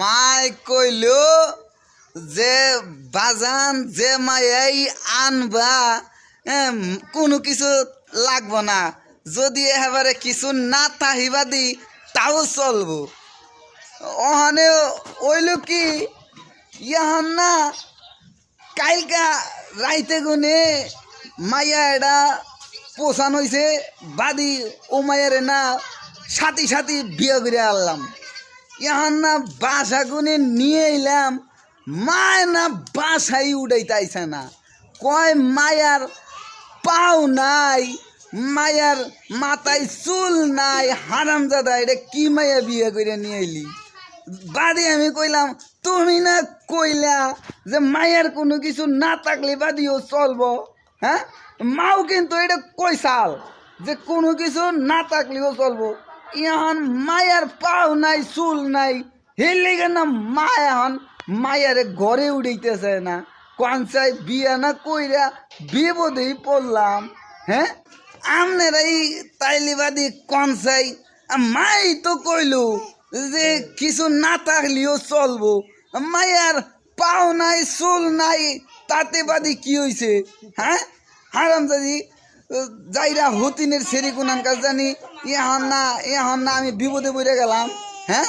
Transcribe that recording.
মাই কইল যে, বাজান, যে মাই আনবা কোনো কিছু লাগবো না। যদি এবারে কিছু না তাহিবা দি, তাও চলবো। ওখানে ওইল কি, ইয়াহান না কালকা রাইতে গুনে মাইয়া এটা পোষান হয়েছে বাদি ও মায়ের না সাথী সাথী বিয়ে করে আনলাম। ইহান না বাসা গুনে নিয়ে এলাম, মায় না বাসাই উড়াইতাইছে না। কয়, মায়ার পাও নাই, মায়ার মাথায় চুল নাই হারাম দাদা এটা কি মায়া বিয়ে করে নিয়ে এলি বাদে আমি কইলাম, তুমি না কইলা যে মায়ের কোনো কিছু না থাকলে বাদিও চলবো হ্যাঁ? মাও কিন্তু এটা কইসাল যে কোনো কিছু না থাকলেও চলবো। ইহান মায়ের পাও নাই, চুল নাই। হেলে না মা এখন মায়ের ঘরে উড়াইতেছে না। কনসাই বিয়া না কইরা বিপদেই পড়লাম হ্যাঁ? আমনের এই তাইলিবাদি কনসাই মাই তো কইলো যে কিছু না থাকলেও চলবো। মায়ের পাও নাই, চুল নাই, তাতে বাদি কি হইছে হ্যাঁ? হারাম দাদি যাইরা হতিনের সেরি কোনান কাজ জানি হন না এখন না আমি বিপদে পড়ে গেলাম হ্যাঁ?